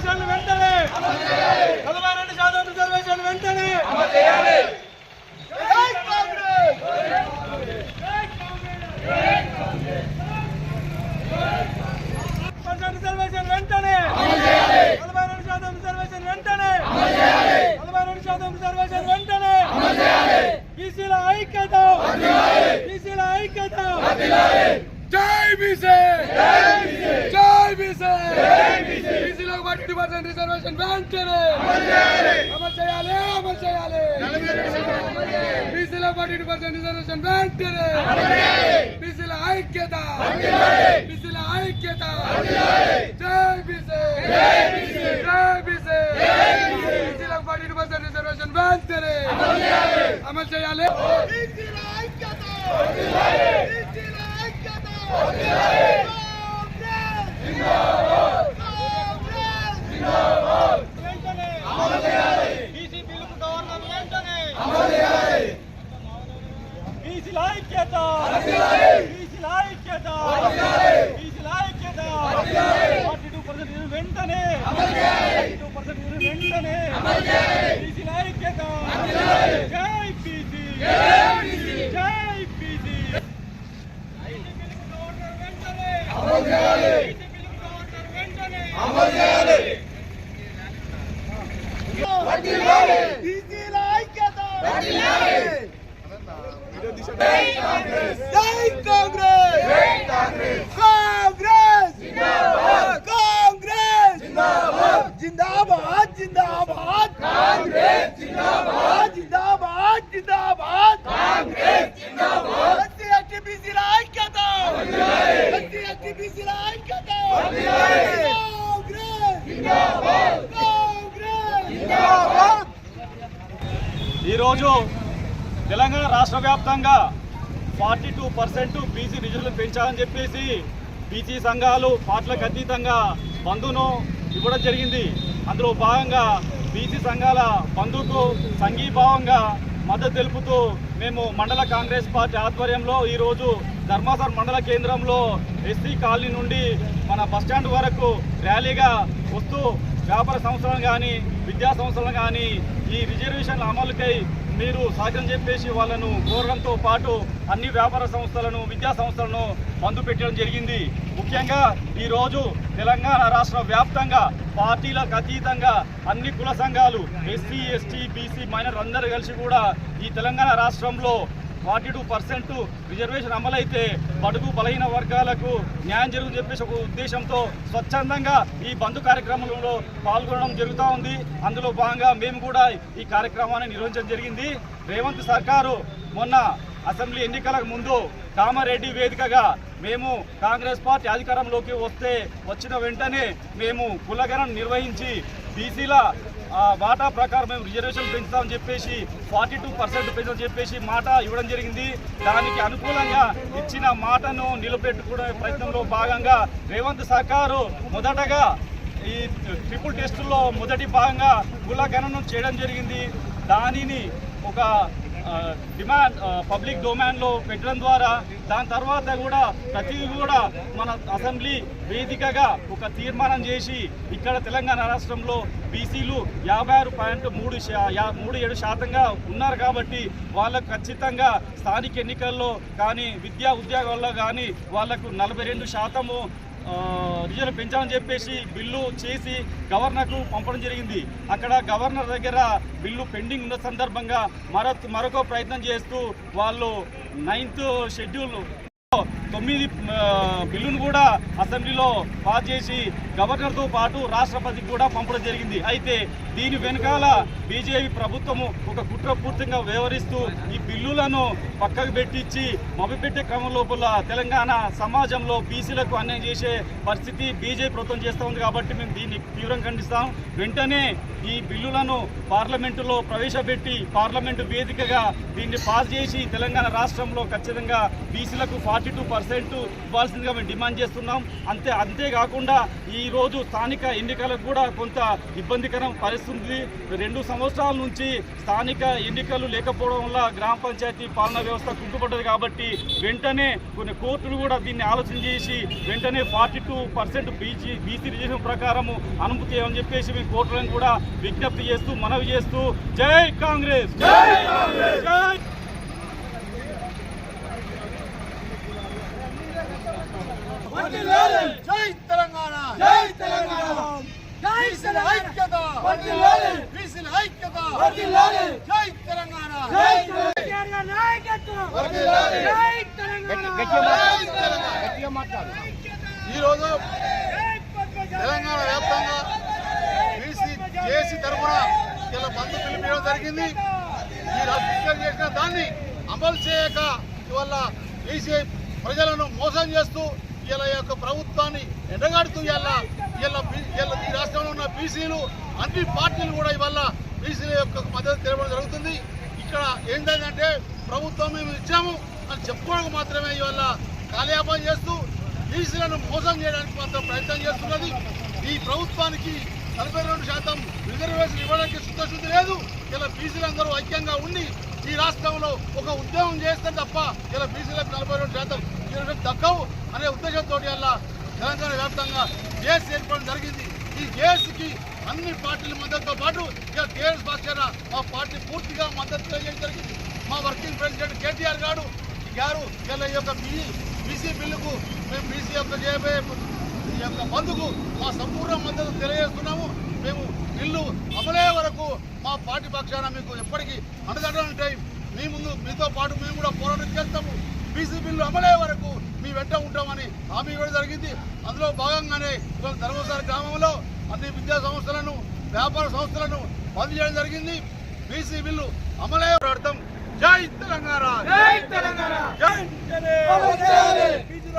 రిజర్వేషన్లు వెంటనే! నలభై రెండు శాతం రిజర్వేషన్లు వెంటనే రిజర్వేషన్ వెంటనే! నలభై రెండు శాతం రిజర్వేషన్ వెంటనే! నలభై రెండు శాతం రిజర్వేషన్ వెంటనే! బీసీల ఐక్యత! బీసీల ఐక్యత! జై బీసీ! జై బీసీ! బీసీలకు పర్సెంట్ రిజర్వేషన్ వెంటనే! అమలు చేయాలి అమలు చేయాలి! బీసీలో ఫార్టీ పర్సెంట్ రిజర్వేషన్ వెంటనే! బీసీల ఐక్యత! బీసీల ఐక్యత! జై బీసీ! జై బీసీ! ఫార్టీ పర్సెంట్ రిజర్వేషన్ వెంటనే! అమలు చేయాలి! ఐక్యత! వెంటనే వెంటనే ఫార్టీ టూ పర్సెంట్ వెంటనే బీసీల ఐక్యత జై బీసీ జై బీసీ బీసీ పిలుపు గవర్నర్ వెంటనే బీసీ పిలుపు గవర్నర్ వెంటనే బీసీల ఐక్యత జై కాంగ్రెస్ కాంగ్రెస్ కాంగ్రెస్ జిందాబాద్ జిందాబాద్ కాంగ్రెస్ జిందాబాద్ జిందాబాద్ జిందాబాద్ కాంగ్రెస్ జిందాబాద్ ఎస్సీ ఎస్టీ బీసీల ఐక్యత ఎస్సీ ఐక్యత! ఈరోజు తెలంగాణ రాష్ట్ర వ్యాప్తంగా ఫార్టీ టూ పర్సెంట్ బీసీ రిజర్వులు పెంచాలని చెప్పేసి బీసీ సంఘాలు పార్టీలకు అతీతంగా బంధును ఇవ్వడం జరిగింది. అందులో భాగంగా బీసీ సంఘాల బంధుకు సంఘీభావంగా మద్దతు తెలుపుతూ మేము మండల కాంగ్రెస్ పార్టీ ఆధ్వర్యంలో ఈరోజు ధర్మాసర్ మండల కేంద్రంలో ఎస్సీ కాలనీ నుండి మన బస్టాండ్ వరకు ర్యాలీగా వస్తూ వ్యాపార సంస్థలను కానీ విద్యా సంస్థలను కానీ ఈ రిజర్వేషన్ అమలుకై మీరు సహకరం చెప్పేసి వాళ్ళను కోరడంతో పాటు అన్ని వ్యాపార సంస్థలను విద్యా సంస్థలను మందు పెట్టడం జరిగింది. ముఖ్యంగా ఈరోజు తెలంగాణ రాష్ట్ర వ్యాప్తంగా పార్టీలకు అతీతంగా అన్ని కుల సంఘాలు ఎస్సీ ఎస్టీ బీసీ మైనర్ అందరూ కలిసి కూడా ఈ తెలంగాణ రాష్ట్రంలో ఫార్టీ టూ పర్సెంట్ రిజర్వేషన్ అమలైతే బడుగు బలహీన వర్గాలకు న్యాయం జరుగుతుంది చెప్పేసి ఒక ఉద్దేశంతో స్వచ్ఛందంగా ఈ బంధు కార్యక్రమంలో పాల్గొనడం జరుగుతూ ఉంది. అందులో భాగంగా మేము కూడా ఈ కార్యక్రమాన్ని నిర్వహించడం జరిగింది. రేవంత్ సర్కారు మొన్న అసెంబ్లీ ఎన్నికలకు ముందు కామారెడ్డి వేదికగా మేము కాంగ్రెస్ పార్టీ అధికారంలోకి వస్తే వచ్చిన వెంటనే మేము కులగణం నిర్వహించి బీసీల వాటా ప్రకారం మేము రిజర్వేషన్ పెంచుతామని చెప్పేసి ఫార్టీ టూ పర్సెంట్ పెంచని చెప్పేసి మాట ఇవ్వడం జరిగింది. దానికి అనుకూలంగా ఇచ్చిన మాటను నిలబెట్టుకునే ప్రయత్నంలో భాగంగా రేవంత్ సర్కారు మొదటగా ఈ ట్రిపుల్ టెస్టుల్లో మొదటి భాగంగా కుల గణనం చేయడం జరిగింది. దానిని ఒక డిమాండ్ పబ్లిక్ డొమైన్లో పెట్టడం ద్వారా దాని తర్వాత కూడా ప్రతిదీ కూడా మన అసెంబ్లీ వేదికగా ఒక తీర్మానం చేసి ఇక్కడ తెలంగాణ రాష్ట్రంలో బీసీలు యాభై ఆరు పాయింట్ మూడు మూడు ఏడు శాతంగా ఉన్నారు కాబట్టి వాళ్ళకు ఖచ్చితంగా స్థానిక ఎన్నికల్లో కానీ విద్యా ఉద్యోగాల్లో కానీ వాళ్ళకు నలభై రెండు శాతము రిజర్వ్ పెంచాలని చెప్పేసి బిల్లు చేసి గవర్నర్కు పంపడం జరిగింది. అక్కడ గవర్నర్ దగ్గర బిల్లు పెండింగ్ ఉన్న సందర్భంగా మరో మరొక ప్రయత్నం చేస్తూ వాళ్ళు నైన్త్ షెడ్యూల్ తొమ్మిది బిల్లును కూడా అసెంబ్లీలో పాస్ చేసి గవర్నర్తో పాటు రాష్ట్రపతికి కూడా పంపడం జరిగింది. అయితే దీని వెనకాల బీజేపీ ప్రభుత్వము ఒక కుట్రపూర్తిగా వ్యవహరిస్తూ ఈ బిల్లులను పక్కకు పెట్టించి మభిపెట్టే క్రమం లోపల తెలంగాణ సమాజంలో బీసీలకు అన్యాయం చేసే పరిస్థితి బీజేపీ ప్రభుత్వం చేస్తూ ఉంది కాబట్టి మేము దీన్ని తీవ్రంగా ఖండిస్తాం. వెంటనే ఈ బిల్లులను పార్లమెంటులో ప్రవేశపెట్టి పార్లమెంటు వేదికగా దీన్ని పాస్ చేసి తెలంగాణ రాష్ట్రంలో ఖచ్చితంగా బీసీలకు ఫార్టీ టూ పర్సెంట్ ఇవ్వాల్సిందిగా మేము డిమాండ్ చేస్తున్నాం. అంతే అంతేకాకుండా ఈరోజు స్థానిక ఎన్నికలకు కూడా కొంత ఇబ్బందికరం పరిస్థితి వస్తుంది రెండు సంవత్సరాల నుంచి స్థానిక ఎన్నికలు లేకపోవడం వల్ల గ్రామ పంచాయతీ పాలనా వ్యవస్థ కుంటుపడ్డది కాబట్టి వెంటనే కొన్ని కోర్టులు కూడా దీన్ని ఆలోచన చేసి వెంటనే forty two percent BC BC reservation ప్రకారము అనుమతి అని చెప్పేసి మేము కోర్టులను కూడా విజ్ఞప్తి చేస్తూ మనవి చేస్తూ జై కాంగ్రెస్! జై కాంగ్రెస్! జై జై తెలంగాణ! జై తెలంగాణ! జై బీసీల రోజు ఐక్యత జై తెలంగాణ ఈరోజు తెలంగాణ వ్యాప్తంగా బీసీ కేసీ తరఫున ఇలా బంధు పిలిపించడం జరిగింది ఈ రాష్ట్రం చేసిన దాన్ని అమలు చేయక ఇవల్ల బీసీ ప్రజలను మోసం చేస్తూ ఇలా యొక్క ప్రభుత్వాన్ని ఎండగాడుతూ ఇలా ఇలా ఇలా ఈ రాష్ట్రంలో ఉన్న బీసీలు అన్ని పార్టీలు కూడా ఇవాళ బీసీల యొక్క మద్దతు తెలపడం జరుగుతుంది. ఇక్కడ ఏంటంటే ప్రభుత్వం మేము ఇచ్చాము అని చెప్పుకోవడానికి మాత్రమే ఇవాళ కాలయాపన చేస్తూ బీసీలను మోసం చేయడానికి మాత్రం ప్రయత్నం చేస్తున్నది. ఈ ప్రభుత్వానికి నలభై రెండు శాతం రిజర్వేషన్ ఇవ్వడానికి శుద్ధశుద్ధి లేదు. ఇలా బీసీలందరూ ఐక్యంగా ఉండి ఈ రాష్ట్రంలో ఒక ఉద్యమం చేస్తే తప్ప ఇలా బీసీలకు నలభై రెండు శాతం రిజర్వేషన్ తగ్గవు అనే ఉద్దేశంతో ఇలా తెలంగాణ వ్యాప్తంగా జేఎస్ ఏర్పడడం జరిగింది. ఈ జేఎస్కి అన్ని పార్టీల మద్దతుతో పాటు ఇక టీఆర్ఎస్ పక్షాన మా పార్టీ పూర్తిగా మద్దతు తెలియజేయడం జరిగింది. మా వర్కింగ్ ప్రెసిడెంట్ కేటీఆర్ గారు గారు ఇలా ఈ యొక్క బీసీ బిల్లుకు మేము బీసీ యొక్క చేయబోయే ఈ యొక్క బంధుకు మా సంపూర్ణ మద్దతు తెలియజేస్తున్నాము. మేము బిల్లు అమలయ్యే వరకు మా పార్టీ పక్షాన మీకు ఎప్పటికీ అండదండలు ఉంటాయి. మీ ముందు మీతో పాటు మేము కూడా పోరాటం చేస్తాము. బీసీ బిల్లు అమలయ్యే వరకు మీ వెంట ఉంటామని హామీ ఇవ్వడం జరిగింది. అందులో భాగంగానే ఇవాళ ధర్మసార గ్రామంలో అన్ని విద్యా సంస్థలను వ్యాపార సంస్థలను బంద్ చేయడం జరిగింది. బీసీ బిల్లు అమలయ్యే అర్థం. జై తెలంగాణ! జై తెలంగాణ! జై. బీసీల. బీసీల